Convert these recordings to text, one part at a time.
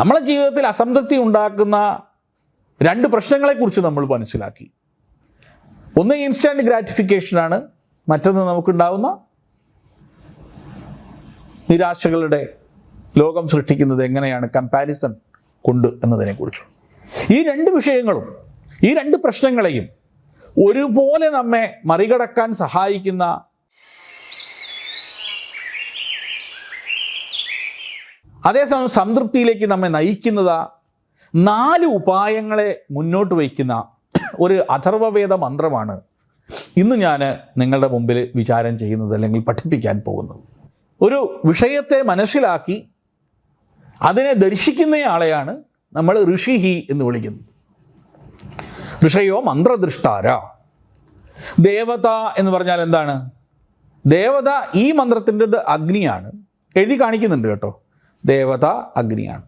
നമ്മളെ ജീവിതത്തിൽ അസംതൃപ്തി ഉണ്ടാക്കുന്ന രണ്ട് പ്രശ്നങ്ങളെക്കുറിച്ച് നമ്മൾ മനസ്സിലാക്കി. ഒന്ന് ഇൻസ്റ്റന്റ് ഗ്രാറ്റിഫിക്കേഷനാണ് മറ്റൊന്ന് നമുക്കുണ്ടാവുന്ന നിരാശകളുടെ ലോകം സൃഷ്ടിക്കുന്നത് എങ്ങനെയാണ് കമ്പാരിസൺ കൊണ്ട് എന്നതിനെക്കുറിച്ച്. ഈ രണ്ട് വിഷയങ്ങളും ഈ രണ്ട് പ്രശ്നങ്ങളെയും ഒരുപോലെ നമ്മെ മറികടക്കാൻ സഹായിക്കുന്ന അതേസമയം സംതൃപ്തിയിലേക്ക് നമ്മെ നയിക്കുന്നത് നാല് ഉപായങ്ങളെ മുന്നോട്ട് വയ്ക്കുന്ന ഒരു അഥർവവേദ മന്ത്രമാണ് ഇന്ന് ഞാൻ നിങ്ങളുടെ മുമ്പിൽ വിചാരം ചെയ്യുന്നത് അല്ലെങ്കിൽ പഠിപ്പിക്കാൻ പോകുന്നത്. ഒരു വിഷയത്തെ മനസ്സിലാക്കി അതിനെ ദർശിക്കുന്ന ദർശിക്കുന്നയാളെയാണ് നമ്മൾ ഋഷിഹി എന്ന് വിളിക്കുന്നത്. ഋഷയോ മന്ത്രദൃഷ്ടാര. ദേവത എന്ന് പറഞ്ഞാൽ എന്താണ്? ദേവത ഈ മന്ത്രത്തിന്റെത് അഗ്നിയാണ്. എഴുതി കാണിക്കുന്നുണ്ട് കേട്ടോ. ദേവത അഗ്നിയാണ്.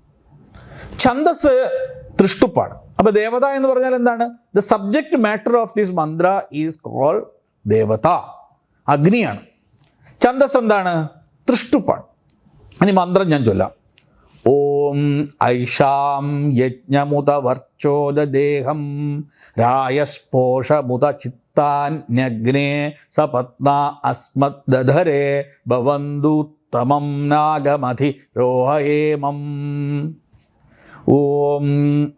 ഛന്ദസ് തൃഷ്ടുപ്പാണ്. അപ്പോൾ ദേവത എന്ന് പറഞ്ഞാൽ എന്താണ്? The subject matter of this mantra is call devata. അഗ്നിയാണ്. ഛന്ദസ് എന്താണ്? തൃഷ്ടുപ്പാണ്. ഇനി മന്ത്രം ഞാൻ ചൊല്ലാം. ഓം ഐഷാം യജ്ഞമുത വർച്ചോദേഹം രായസ്പോഷമുത न्यग्ने सपत्ना अस्मद्दधरे भवन्दूत्तमं नागमधिरोहयेमम् ॐ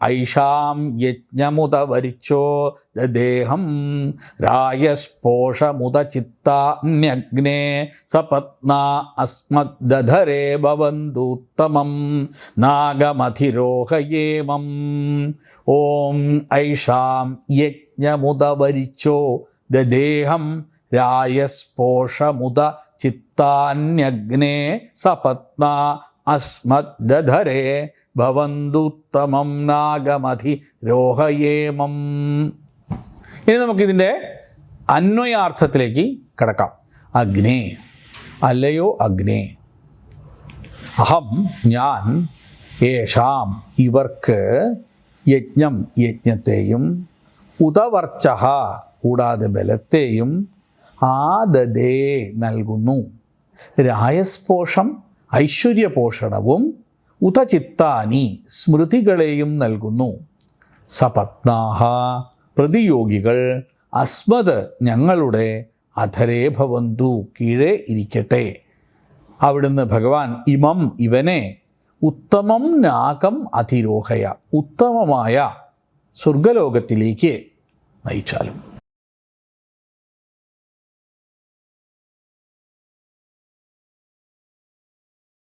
ऐषां यज्ञमुत यज्ञमुदवरिचो देहं रायस्पोषमुदचित्तान्यग्ने सपत्ना अस्मद्दधरे भवन्तुत्तमं नागमधिरोहयेमम्। ॐ ऐषां यज्ञ വരിച്ചോ ദദേഹം രായസ്പോഷമുദ ചിത്താന്യഗ്നേ സപത്ന അസ്മദ്ധരേ ഭവന്തുത്തമം നാഗമധി രോഹയേമം. ഇനി നമുക്കിതിന്റെ അന്വയാർത്ഥത്തിലേക്ക് കിടക്കാം. അഗ്നേ. അല്ലയോ അഗ്നേ. അഹം ഞാൻ യേഷാം ഇവർക്ക് യജ്ഞം യജ്ഞത്തെയും ഉതവർച്ച കൂടാതെ ബലത്തെയും ആദദേ നൽകുന്നു. രായസ്പോഷം ഐശ്വര്യപോഷണവും ഉതചിത്താനി സ്മൃതികളെയും നൽകുന്നു. സപത്നാഹ പ്രതിയോഗികൾ അസ്മത് ഞങ്ങളുടെ അധരേ ഭവന്തു കീഴേ ഇരിക്കട്ടെ. അവിടുന്ന് ഭഗവാൻ ഇമം ഇവനെ ഉത്തമം നാഗം അധിരോഹയ ഉത്തമമായ സ്വർഗലോകത്തിലേക്ക് നയിച്ചാലും.